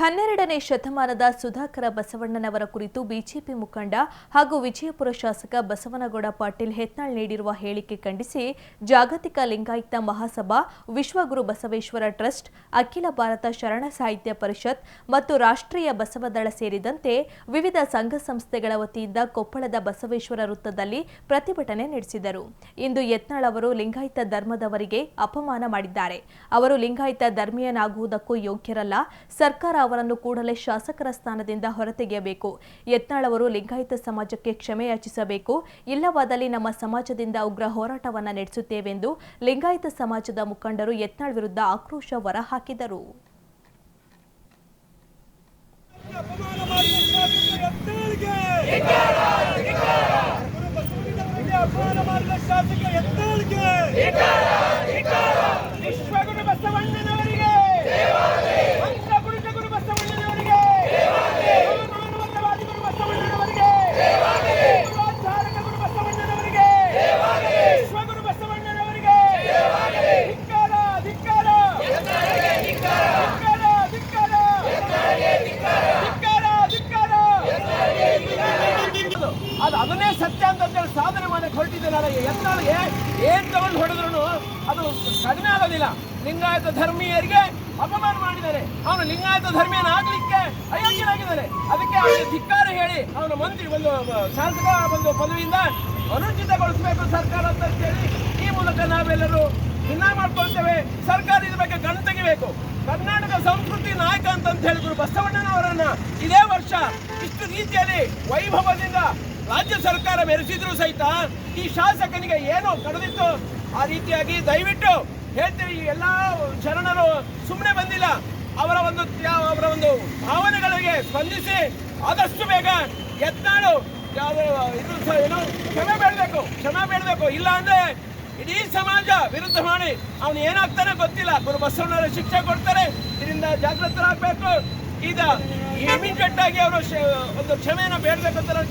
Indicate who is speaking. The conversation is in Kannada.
Speaker 1: ಹನ್ನೆರಡನೇ ಶತಮಾನದ ಸುಧಾಕರ ಬಸವಣ್ಣನವರ ಕುರಿತು ಬಿಜೆಪಿ ಮುಖಂಡ ಹಾಗೂ ವಿಜಯಪುರ ಶಾಸಕ ಬಸವನಗೌಡ ಪಾಟೀಲ್ ಹೆತ್ನಾಳ್ ನೀಡಿರುವ ಹೇಳಿಕೆ ಖಂಡಿಸಿ ಜಾಗತಿಕ ಲಿಂಗಾಯತ ಮಹಾಸಭಾ, ವಿಶ್ವಗುರು ಬಸವೇಶ್ವರ ಟ್ರಸ್ಟ್, ಅಖಿಲ ಭಾರತ ಶರಣ ಸಾಹಿತ್ಯ ಪರಿಷತ್ ಮತ್ತು ರಾಷ್ಟ್ರೀಯ ಬಸವದಳ ಸೇರಿದಂತೆ ವಿವಿಧ ಸಂಘ ಸಂಸ್ಥೆಗಳ ವತಿಯಿಂದ ಕೊಪ್ಪಳದ ಬಸವೇಶ್ವರ ವೃತ್ತದಲ್ಲಿ ಪ್ರತಿಭಟನೆ ನಡೆಸಿದರು. ಇಂದು ಯತ್ನಾಳ್ ಅವರು ಲಿಂಗಾಯತ ಧರ್ಮದವರಿಗೆ ಅಪಮಾನ ಮಾಡಿದ್ದಾರೆ. ಅವರು ಲಿಂಗಾಯತ ಧರ್ಮೀಯನಾಗುವುದಕ್ಕೂ ಯೋಗ್ಯರಲ್ಲ. ಸರ್ಕಾರ ಅವರನ್ನು ಕೂಡಲೇ ಶಾಸಕರ ಸ್ಥಾನದಿಂದ ಹೊರತೆಗೆಯಬೇಕು. ಯತ್ನಾಳ್ ಅವರು ಲಿಂಗಾಯತ ಸಮಾಜಕ್ಕೆ ಕ್ಷಮೆ ಯಾಚಿಸಬೇಕು. ಇಲ್ಲವಾದಲ್ಲಿ ನಮ್ಮ ಸಮಾಜದಿಂದ ಉಗ್ರ ಹೋರಾಟವನ್ನು ನಡೆಸುತ್ತೇವೆಂದು ಲಿಂಗಾಯತ ಸಮಾಜದ ಮುಖಂಡರು ಯತ್ನಾಳ್ ವಿರುದ್ಧ ಆಕ್ರೋಶ ಹೊರಹಾಕಿದರು.
Speaker 2: ಶಾಸಕ ಯತ್ನಾಳ್ಗೆ ಗುರು ಬಸವಣ್ಣನವರಿಗೆ ಅಪಮಾನ ಮಾಡಿದ ಶಾಸಕ ಯತ್ನಾಳ್ಗೆ ವಿಶ್ವಗುರು ಬಸವಣ್ಣನವರಿಗೆ ಪಂಚಗುರುಜ ಗುರು ಬಸವಣ್ಣನವರಿಗೆ ಮಾನವತಾವಾದಿ ಗುರು ಬಸವಣ್ಣನವರಿಗೆ ಪೂರ್ವಾಚಾರಕ ಗುರು ಬಸವಣ್ಣನವರಿಗೆ ವಿಶ್ವಗುರು ಬಸವಣ್ಣನವರಿಗೆ ಧಿಕ್ಕಾರ ಧಿಕ್ಕಾರ ಧಿಕ್ಕಾರ ಧಿಕ್ಕಾರ ಧಿಕ್ಕಾರ ಧಿಕ್ಕಾರ ಅದು ಅದನ್ನೇ ಸತ್ಯ ಅಂತ ಹೇಳಿ ಸಾಧನೆ ಮಾಡಕ್ಕೆ ಹೊರಟಿದ್ದಾನಲ್ಲ ಏನು ತಗೊಂಡು ಹೊಡೆದ್ರು ಅದು ಕಡಿಮೆ ಆಗೋದಿಲ್ಲ. ಲಿಂಗಾಯತ ಧರ್ಮೀಯರಿಗೆ ಅಪಮಾನ ಮಾಡಿದ್ದಾರೆ. ಅವನು ಲಿಂಗಾಯತ ಧರ್ಮೀಯನಾಗ್ಲಿಕ್ಕೆ ಅಯೋಗ್ಯನಾಗಿದ್ದಾನೆ. ಅದಕ್ಕೆ ಅವನಿಗೆ ಧಿಕ್ಕಾರ ಹೇಳಿ ಅವನ ಮಂತ್ರಿ ಒಂದು ಶಾಸಕ ಒಂದು ಪದವಿಯಿಂದ ಅನುಚಿತಗೊಳಿಸಬೇಕು ಸರ್ಕಾರ ಅಂತ ಹೇಳಿ ಈ ಮೂಲಕ ನಾವೆಲ್ಲರೂ ಭಿನ್ನ ಮಾಡ್ಕೊಳ್ತೇವೆ. ಸರ್ಕಾರ ಇದ್ರ ಬಗ್ಗೆ ಕಣ್ಣು ತೆಗಿಬೇಕು. ಕರ್ನಾಟಕ ಸಂಸ್ಕೃತಿ ನಾಯಕ ಅಂತ ಹೇಳಿದ್ರು ಬಸವಣ್ಣನವರನ್ನ ಇದೇ ವರ್ಷ ಇಷ್ಟು ರೀತಿಯಲ್ಲಿ ವೈಭವದಿಂದ ರಾಜ್ಯ ಸರ್ಕಾರ ಮೆರೆಸಿದ್ರು ಸಹಿತ ಈ ಶಾಸಕನಿಗೆ ಏನು ಕಳೆದಿತ್ತು ಆ ರೀತಿಯಾಗಿ ದಯವಿಟ್ಟು ಹೇಳ್ತೀವಿ ಎಲ್ಲಾ ಶರಣರು ಸುಮ್ಮನೆ ಬಂದಿಲ್ಲ. ಅವರ ಒಂದು ಅವರ ಒಂದು ಭಾವನೆಗಳಿಗೆ ಸ್ಪಂದಿಸಿ ಆದಷ್ಟು ಬೇಗ ಎತ್ತಾಳು ಯಾವ ಇದು ಏನು ಕ್ಷಮೆ ಬೇಡಬೇಕು ಕ್ಷಮೆ ಬೇಡಬೇಕು. ಇಲ್ಲ ಅಂದ್ರೆ ಇಡೀ ಸಮಾಜ ವಿರುದ್ಧ ಮಾಡಿ ಅವನು ಏನಾಗ್ತಾನೆ ಗೊತ್ತಿಲ್ಲ. ಗುರು ಬಸವಣ್ಣರ ಶಿಕ್ಷೆ ಕೊಡ್ತಾರೆ, ಇದರಿಂದ ಜಾಗೃತರಾಗಬೇಕು. ಈಗ ಇಮಿಡಿಯೇಟ್ ಆಗಿ ಅವರು ಒಂದು ಕ್ಷಮೆಯನ್ನು ಬೇಡಬೇಕು ಅಂತ ನಾನು